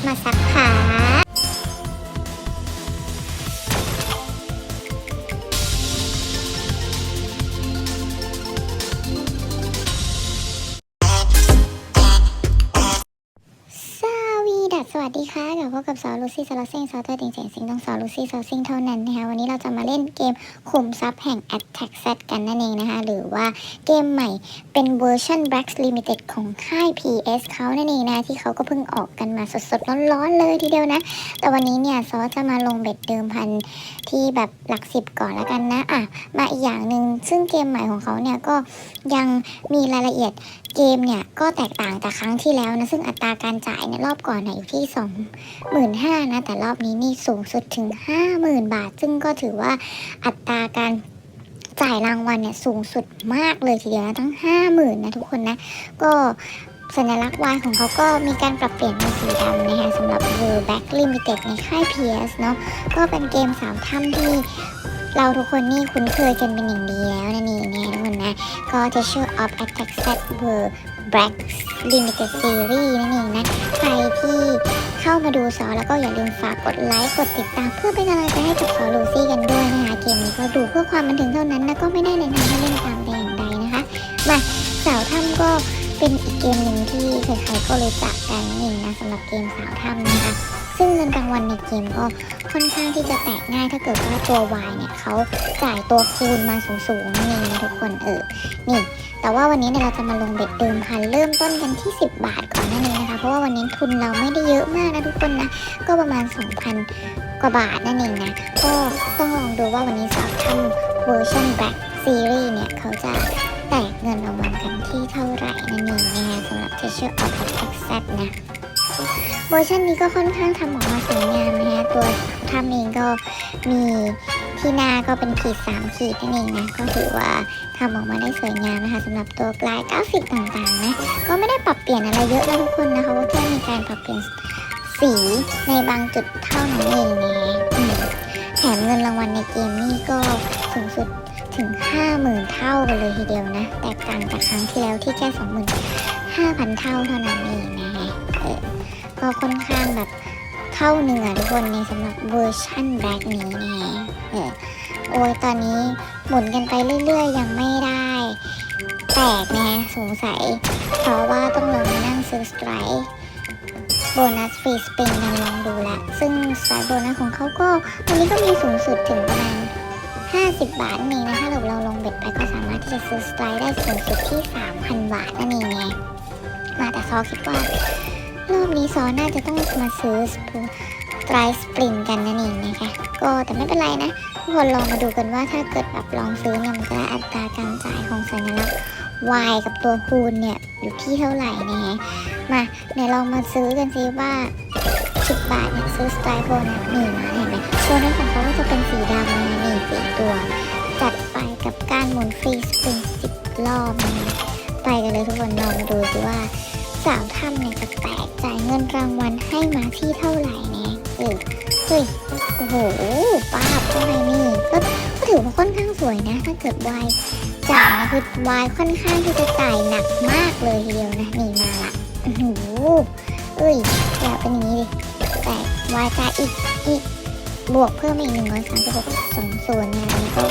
PS ม ค่ะกลับพบกับสาวลูซี่สารเซงสาวตัวจริงเสียงสิงต้องสาวลูซี่สาวซิงเท่านั้นนะคะวันนี้เราจะมาเล่นเกมขุมทรัพย์แห่ง Attack Z กันนั่นเองนะคะ หรือว่าเกมใหม่เป็นเวอร์ชัน Black Limited ของค่าย PS เขานั่นเองนะ ที่เขาก็เพิ่งออกกันมาสดๆ ร้อนๆเลยทีเดียวนะ แต่วันนี้เนี่ยซอจะมาลงเบ็ดเดิมพันที่แบบหลักสิบก่อนแล้วกันนะอะมาอีกอย่างหนึ่งซึ่งเกมใหม่ของเขาเนี่ยก็ยังมีรายละเอียด เกมเนี่ยก็แตกต่างจากครั้งที่แล้วนะ ซึ่งอัตราการจ่ายเนี่ยรอบก่อนเนี่ยอยู่ที่ 25,000นะแต่รอบนี้นี่สูงสุดถึง 50,000 บาท ซึ่งก็ถือว่าอัตราการจ่ายรางวัลเนี่ยสูงสุดมากเลยทีเดียวนะทั้ง 50,000นะทุกคนนะ ก็สัญลักษณ์ Y ของเขาก็มีการปรับเปลี่ยนเป็นสีดำนะคะสำหรับ World Back Limited ในค่าย PS เนาะก็เป็นเกมสามถ้ำที่เราทุกคนนี่คุ้นเคยกันเป็นอย่างดีแล้วนั่นเองนะะก็ Treasure of Attack Set World Black Limited Series นั่นเองนะ ใครที่เข้ามาดูสอแล้วก็อย่าลืมฝากกดไลค์ กดติดตามเพื่อเป็นกำลังใจให้กับสอลูซี่กันด้วยนะคะ เกมนี้ก็ดูเพื่อความบันเทิงเท่านั้นนะ ก็ไม่ได้แนะนำให้เล่นตามแต่อย่างใดนะคะ มาสาวถ้ำก็เป็นอีกเกมหนึ่งที่ใครๆก็รู้จักกันนั่นเองนะสำหรับเกมสาวถ้ำนะคะ ซึ่งเงินรางวัลในเกมก็ค่อนข้างที่จะแตกง่ายถ้าเกิดว่าตัว Y เนี่ยเขาจ่ายตัวคูณมาสูงๆนั่นเองนะทุกคนเออนี่ แต่ว่าวันนี้เนี่ยเราจะมาลงเบ็ดเดิมพันเริ่มต้นกันที่ 10 บาทก่อนนั่นเองนะคะเพราะว่าวันนี้ทุนเราไม่ได้เยอะมากนะทุกคนนะก็ประมาณ 2,000 กว่าบาทนั่นเองนะก็ต้องลองดูว่าวันนี้สอบทำเวอร์ชัน Black Series เนี่ยเขาจะแตกเงินรางวัลกันที่เท่าไหร่นั่นเองนะคะสำหรับ Treasure of Attack Z นะ เวอร์ชันนี้ก็ค่อนข้างทำออกมาสวยงามนะคะตัวทำเองก็มีที่หน้าก็เป็นขีดสามขีดนั่นเองนะ ก็ถือว่าทำออกมาได้สวยงามนะคะสำหรับตัวปลายกราฟิกต่างๆนะ ก็ไม่ได้ปรับเปลี่ยนอะไรเยอะนะทุกคนนะคะว่าแค่มีการปรับเปลี่ยนสีในบางจุดเท่านั้นเองนะแถมเงินรางวัลในเกมนี่ก็สูงสุดถึง 50,000 เท่ากันเลยทีเดียวนะ แตกต่างจากครั้งที่แล้วที่แค่ 25,000 เท่าเท่านั้นเอง ก็ค่อนข้างแบบเท่าหนึ่งอทุกคนในสำหรับเวอร์ชั่นแบล็กนี้นะฮะเออโอ้ยตอนนี้หมุนกันไปเรื่อยๆ ยังไม่ได้ แตกนะสงสัย เพราะว่าต้องลงมานั่งซื้อสไตร์โบนัสฟรีสปริงกันลองดูละ ซึ่งสไตร์โบนัสของเขาก็วันนี้ก็มีสูงสุดถึงประมาณ50 บาทนั่นเองนะถ้าเราเราลงเบ็ดไปก็สามารถที่จะซื้อสไตร์ได้สูงสุดที่ 3,000 บาทนั่นเองไงมาแต่ซอคิดว่า รอบนี้ซอน่าจะต้องมาซื้อสปูไตรสปริงกันนั่นเองนะคะ ก็แต่ไม่เป็นไรนะ ทุกคนลองมาดูกันว่าถ้าเกิดแบบลองซื้อเนี่ยมันจะอัตราการจ่ายของสัญลักษณ์ Y กับตัวคูณเนี่ย อยู่ที่เท่าไหร่นะฮะมาเดี๋ยวลองมาซื้อกันซิว่า 10 บาทเนี่ยซื้อสไตล์โบนัสนี่มาเห็นไหมโบนัสของเขาก็จะเป็นสีดำนะนี่สีตัว จัดไปกับการหมุนฟรีสปริง10รอบนะไปกันเลยทุกคนลองมาดูสิว่า สาวถ้ำเนี่ยจะแตกจ่ายเงินรางวัลให้มาที่เท่าไหร่เนี่ยเออเฮ้ยโอ้โหป้าบก็ไงนี่ก็ก็ถือว่าค่อนข้างสวยนะ ถ้าเกิดวายจ่ายคือวายค่อนข้างที่จะจ่ายหนักมากเลยทีเดียวนะนี่มาละโอ้โหเอ้ยอย่าเป็นอย่างนี้ดิแต่วายจ่ายอีกอีกบวกเพิ่มอีกหนึ่งร้อยสามสิบหกสองส่วนนะอันนี้ก็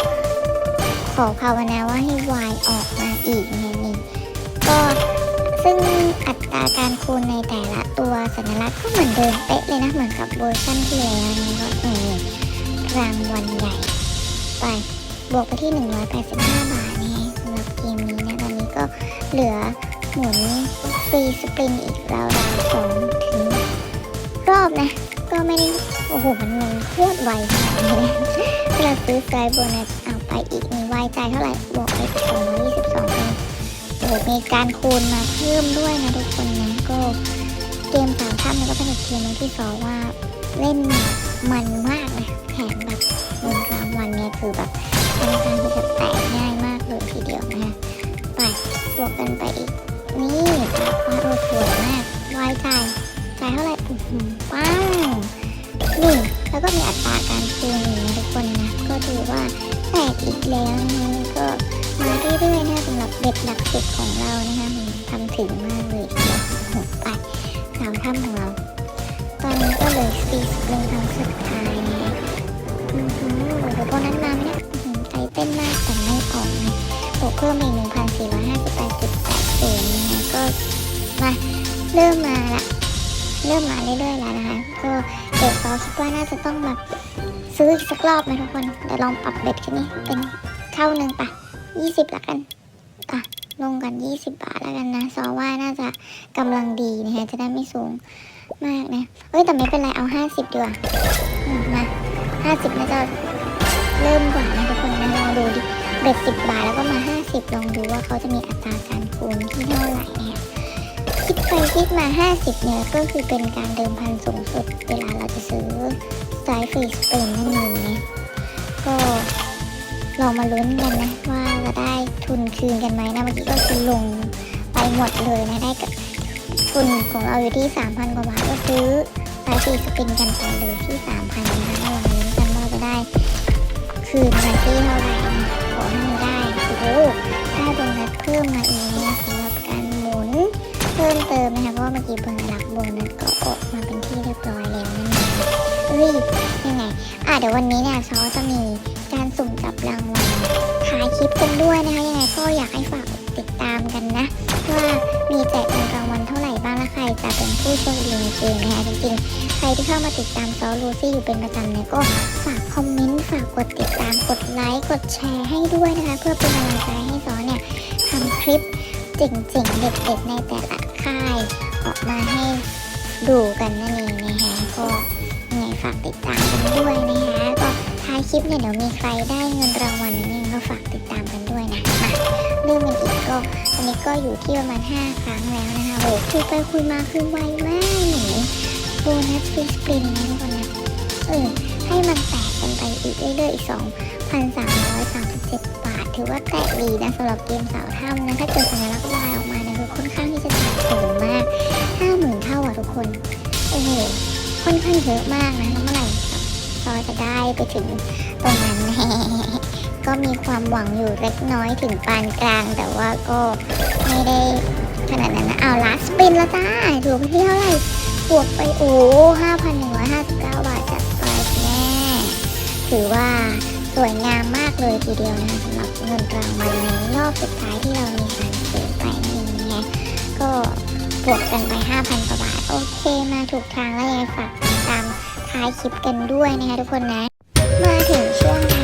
ขอภาวนาว่าให้วายออกมาอีกนะนี่ก็ซึ่ง ราการคูณในแต่ละตัวสัญลักษณ์ก็เหมือนเดิมเป๊ะเลยนะเหมือนกับเวอร์ชันที่แล้วนะก็เออรางวัลใหญ่ ไปบวกไปที่ 185 บาทนี่สำหรับเกมนี้นะตอนนี้ก็เหลือหมุนฟรีสปรินอีกราวๆสองถึงรอบนะ ก็ไม่ได้โอ้โหมันเงินโคตรไวขนาดนี้นะเราซื้อสายโบนัสเอาไปอีกมีไวใจเท่าไหร่บวกไป222เป็นโอ้โห มีการคูณมาเพิ่มด้วยนะทุกคนนะก็เกมสามท่านมันก็เป็นอีกเกมนึงที่สอว่าเล่นมันมากนะแถมแบบเงินรางวัลเนี่ยคือแบบค่อนข้างที่จะแตกง่ายมากเลยทีเดียวนะฮะไปบวกกันไปอีกนี่ปากฟ้าโดสวยมากวายจ่ายจ่ายเท่าไหร่อื้อหือปังนี่แล้วก็มีอัตราการคูณนะทุกคนนะก็ถือว่าแตกอีกแล้วนะคะก็ เรื่อยๆนะสำหรับเบ็ดหลักสิบของเรานะคะมันทำถึงมากเลยทีเดียวโอ้โหไปสาวถ้ำของเรา ตอนนี้ก็เหลยสี่สิบหนึ่งครั้งสุดท้ายนะฮะอือหือโอ้โหโบนัสมาไหมเนี่ยหือใจเต้นมากแต่ไม่ออกนะบวกเพิ่มอีกหนึ่งพันสี่ร้อยห้าสิบแปดจุดแปดศูนย์นะฮะก็มาเริ่มมาละเริ่มมาเรื่อยๆแล้วนะคะก็เดี๋ยวเราคิดว่าน่าจะต้องแบบซื้ออีกสักรอบนะทุกคนเดี๋ยวลองปรับเบ็ดกันนี่เป็นเท่าหนึ่งปะ ยี่สิบละกันอะลงกันยี่สิบบาทแล้วกันนะซอว่าน่าจะกำลังดีนะคะจะได้ไม่สูงมากนะเอ้ยแต่ไม่เป็นไรเอาห้าสิบดีกว่ามาห้าสิบน่าจะเริ่มกว่านะทุกคนนะลองดูดิเบ็ดสิบบาทแล้วก็มาห้าสิบลองดูว่าเขาจะมีอัตราการคูณที่เท่าไหร่นะคะคิดไปคิดมา 50 เนี่ยก็คือเป็นการเดิมพันสูงสุดเวลาเราจะซื้อสายฟรีสเปนนั่นเองนะก็ ลองมาลุ้นกันนะว่าจะได้ทุนคืนกันไหมนะเมื่อกี้ก็คือลงไปหมดเลยนะได้กับทุนของเราอยู่ที่ 3,000 กว่าบาทก็ซื้อสายฟรีสเปนกันไปเลยที่ 3,000นะคะลองลุ้นกันว่าจะได้คืนมาที่เท่าไหร่นะขอให้ได้โอ้โหได้โบนัสเพิ่มมาอีกนะสำหรับการหมุนเพิ่มเติมนะคะเพราะว่าเมื่อกี้เพิ่งรับโบนัสก็ออกมาเป็นที่เรียบร้อยแล้วนั่นเองเฮ้ยยังไงอะเดี๋ยววันนี้เนี่ยซอจะมี การสุ่มจับรางวัลถ่ายคลิปกันด้วยนะคะยังไงก็อยากให้ฝากติดตามกันนะ ว่ามีแจกเงินรางวัลเท่าไหร่บ้างและใครจะเป็นผู้โชคดีในเกมนะคะจริงๆ ใครที่เข้ามาติดตามซอลูซี่อยู่เป็นประจำเนี่ยก็ฝากคอมเมนต์ฝากกดติดตามกดไลค์กดแชร์ให้ด้วยนะคะ เพื่อเป็นกำลังใจให้ซอเนี่ยทำคลิปเจ๋งๆเด็ดๆในแต่ละค่ายออกมาให้ดูกันนั่นเองนะคะก็ยังไงฝากติดตามกันด้วยนะคะก็ายคลิปเนี่ยเดี๋ยวมีใครได้เงินรางวัลนั่ก็ฝากติดตามกันด้วยนะมาเรื่องกันอีกก็อันนี้ก็อยู่ที่ประมาณ 5 ครั้งแล้วนะคะโอ้คุยไปคุยมาคือไวมากหนูโบนัสฟรีสปรินนะทุกคนนะเออให้มันแตกกันไปอีกเรื่อยๆอีก 2,337 บาท ถือว่าแตกดีนะสำหรับเกมสาวถ้ำนะถ้าเกิดสัญลักษณ์ลายออกมาเนี่ยคือค่อนข้างที่จะแตกสูงมาก 50,000 เท่าอะทุกคน โอ้โหค่อนข้างเยอะมากนะเมื่อไหร่ อจะได้ไปถึงตรงนั้นแน่ก็มีความหวังอยู่เล็กน้อยถึงปานกลาง แต่ว่าก็ไม่ได้ขนาดนั้นนะเอาลาสปินแล้วจ้าถูกไปที่เท่าไหร่บวกไปโอ้ห้าพันหนึ่งร้อยห้าสิบเก้าบาทจัดไปแน่ถือว่าสวยงามมากเลยทีเดียวนะสำหรับเงินรางวัลในรอบสุดท้ายที่เรามีการซื้อไปนั่นเองนะก็บวกกันไป 5,000กว่าบาท โอเคมาถูกทางแล้วยังไงฝากติดตาม ท้ายคลิปกันด้วยนะคะทุกคนนะ มาถึงช่วง